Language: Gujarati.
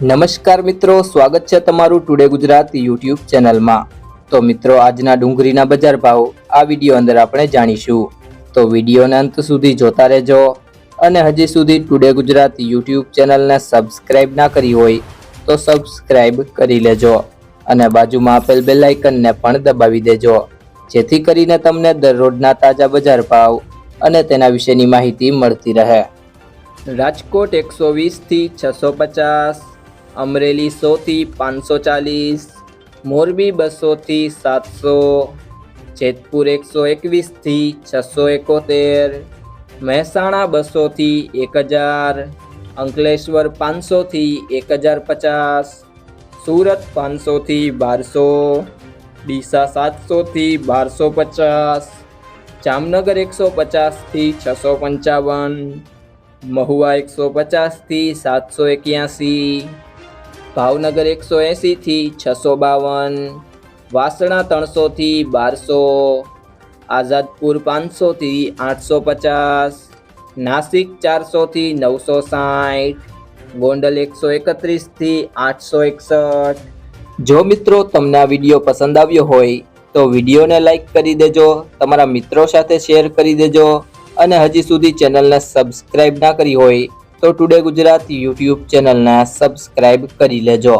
નમસ્કાર મિત્રો, સ્વાગત છે તમારું ટુડે ગુજરાત યુટ્યુબ ચેનલમાં. તો મિત્રો, આજના ડુંગળીના બજાર ભાવ આ વીડિયો અંદર આપણે જાણીશું. તો વિડીયોના અંત સુધી જોતા રહેજો અને હજી સુધી ટુડે ગુજરાત યુટ્યુબ ચેનલને સબસ્ક્રાઇબ ના કરી હોય તો સબસ્ક્રાઇબ કરી લેજો અને બાજુમાં આપેલ બેલ આઇકનને પણ દબાવી દેજો. જેથી કરીને તમને દરરોજના તાજા બજાર ભાવ અને તેના વિશેની માહિતી મળતી રહે. રાજકોટ એકસો વીસથી છસો પચાસ અમરેલી સોથી પાંચસો ચાલીસ, મોરબી બસોથી સાતસો, જેતપુર એકસો એકવીસથી છસો એકોતેર, મહેસાણા બસોથી એક હજાર, અંકલેશ્વર પાંચસોથી એક હજાર પચાસ, સુરત પાંચસોથી બારસો, ડીસા સાતસોથી બારસો પચાસ, જામનગર એકસો પચાસથી છસો પંચાવન, મહુવા એકસો પચાસથી સાતસો એક્યાસી ભાવનગર એકસો એંસીથી છસો બાવન વાસણા ત્રણસોથી બારસો, આઝાદપુર પાંચસોથી આઠસો પચાસ નાસિક ચારસોથી નવસો સાઠ ગોંડલ એકસો એકત્રીસથી આઠસો એકસઠ જો મિત્રો તમને આ વીડિયો પસંદ આવ્યો હોય, તો વિડીયોને લાઈક કરી દેજો, તમારા મિત્રો સાથે શેર કરી દેજો, અને હજી સુધી ચેનલને સબસ્ક્રાઈબ ના કરી હોય તો ટુડે ગુજરાત યુટ્યુબ ચેનલને સબસ્ક્રાઇબ કરી લેજો.